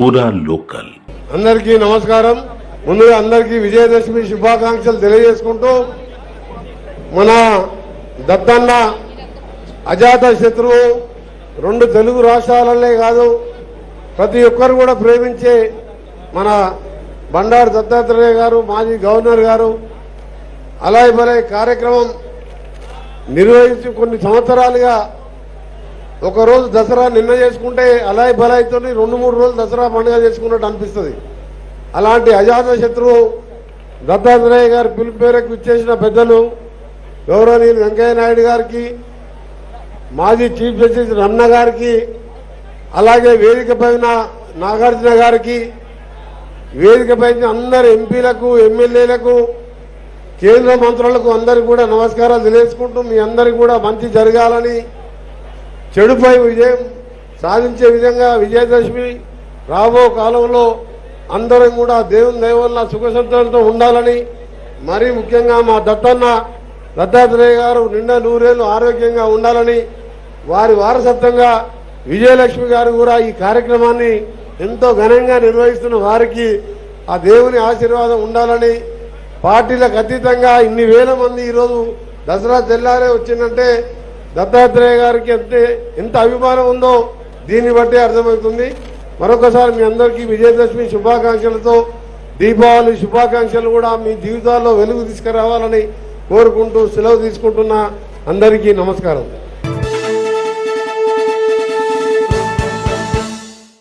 పూరా లోకల్. అందరికీ నమస్కారం. ముందుగా అందరికీ విజయదశమి శుభాకాంక్షలు తెలియజేసుకుంటూ మన దత్తన్న అజాత శత్రువు రెండు తెలుగు రాష్ట్రాలనే కాదు ప్రతి ఒక్కరు కూడా ప్రేమించే మన బండారు దత్తాత్రేయ గారు మాజీ గవర్నర్ గారు అలాగే బలే కార్యక్రమం నిర్వహించి కొన్ని సంవత్సరాలుగా ఒకరోజు దసరా నిన్న చేసుకుంటే అలాయ్ బలాయితో రెండు మూడు రోజులు దసరా పండుగ చేసుకున్నట్టు అనిపిస్తుంది. అలాంటి అజాత శత్రువు దత్తాత్రేయ గారి పిలుపు మేరకు ఇచ్చేసిన పెద్దలు గౌరవనీయులు వెంకయ్య నాయుడు గారికి మాజీ చీఫ్ జస్టిస్ రమణ గారికి అలాగే వేదిక పైన నాగార్జున గారికి వేదిక పైన అందరు ఎంపీలకు ఎమ్మెల్యేలకు కేంద్ర మంత్రులకు అందరికి కూడా నమస్కారాలు తెలియజేసుకుంటూ మీ అందరికి కూడా మంచి జరగాలని చెడుపై విజయం సాధించే విధంగా విజయదశమి రాబో కాలంలో అందరం కూడా దేవుని దయవల్ల సుఖ ఉండాలని మరీ ముఖ్యంగా మా దత్తన్న దత్తాత్రేయ గారు నిండా నూరేళ్ళు ఆరోగ్యంగా ఉండాలని వారి వారసత్వంగా విజయలక్ష్మి గారు కూడా ఈ కార్యక్రమాన్ని ఎంతో ఘనంగా నిర్వహిస్తున్న వారికి ఆ దేవుని ఆశీర్వాదం ఉండాలని పార్టీలకు అతీతంగా ఇన్ని వేల మంది ఈరోజు దసరా తెల్లారే వచ్చిందంటే దత్తాత్రేయ గారికి అంటే ఎంత అభిమానం ఉందో దీన్ని బట్టి అర్థమవుతుంది. మరొకసారి మీ అందరికీ విజయదశమి శుభాకాంక్షలతో దీపావళి శుభాకాంక్షలు కూడా మీ జీవితాల్లో వెలుగు తీసుకురావాలని కోరుకుంటూ సెలవు తీసుకుంటున్న అందరికీ నమస్కారం.